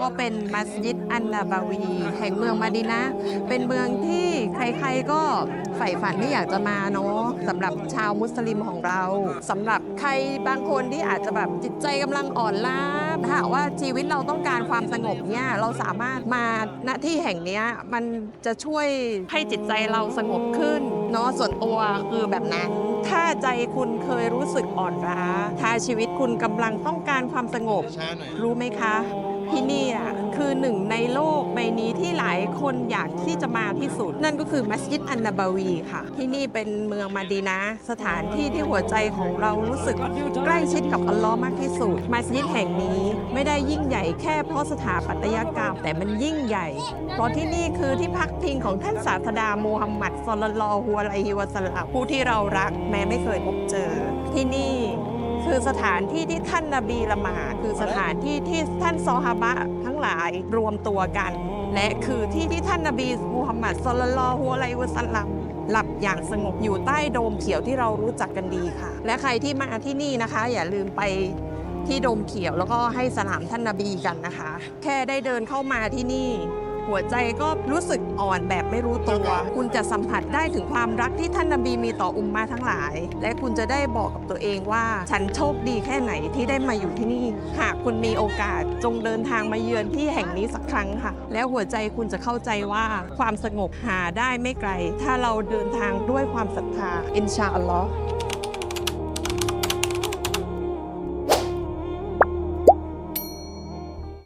ก็เป็นมัสยิดอันนาบาวี แห่งเมืองมาดินะห์เป็นเมืองที่ใครๆก็ใฝ่ฝันที่อยากจะมาเนาะสำหรับชาวมุสลิมของเราสำหรับใครบางคนที่อาจจะแบบจิตใจกำลังอ่อนล้าถ้าหากว่าชีวิตเราต้องการความสงบเนี่ยเราสามารถมาณที่แห่งเนี้ยมันจะช่วยให้จิตใจเราสงบขึ้นเนาะส่วนตัวคือแบบนั้น ถ้าใจคุณเคยรู้สึกอ่อนล้าถ้าชีวิตคุณกำลังต้องการความสงบช้าหน่อยรู้ไหมคะ ที่นี่อะคือหนึ่งในโลกใบนี้ที่หลายคนอยากที่จะมาที่สุด นั่นก็คือมัสยิดอันนาบาวีค่ะ ที่นี่เป็นเมืองมาดีนะ สถานที่ที่หัวใจของเรารู้สึกใกล้ชิดกับอัลลอฮ์มากที่สุด มัสยิดแห่งนี้ไม่ได้ยิ่งใหญ่แค่เพราะสถาปัตยกรรม แต่มันยิ่งใหญ่ เพราะที่นี่คือที่พักพิงของท่านศาสดามูฮัมหมัดศ็อลลัลฮุอะลัยฮิวะสัลลัมผู้ที่เรารักแม้ไม่เคยพบเจอ ที่นี่ คือสถานที่ที่ท่านนาบีละหมาดคือสถานที่ที่ท่านซอฮาบะทั้งหลายรวมตัวกัน และคือที่ที่ท่านนาบีมูฮัมหมัดศ็อลลัลฮุอะลัยวะสัลลัมหลับอย่างสงบอยู่ใต้โดมเขียวที่เรารู้จักกันดีค่ะ และใครที่มาที่นี่นะคะ อย่าลืมไปที่โดมเขียวแล้วก็ให้สลามท่านนาบีกันนะคะ แค่ได้เดินเข้ามาที่นี่ หัวใจก็รู้สึกอ่อนแบบไม่รู้ตัว คุณจะสัมผัสได้ถึงความรักที่ท่านนบีมีต่ออุมมาทั้งหลาย และคุณจะได้บอกกับตัวเองว่า ฉันโชคดีแค่ไหนที่ได้มาอยู่ที่นี่ หากคุณมีโอกาสจงเดินทางมาเยือนที่แห่งนี้สักครั้งค่ะ แล้วหัวใจคุณจะเข้าใจว่าความสงบหาได้ไม่ไกล ถ้าเราเดินทางด้วยความศรัทธาอินชาอัลลอฮ์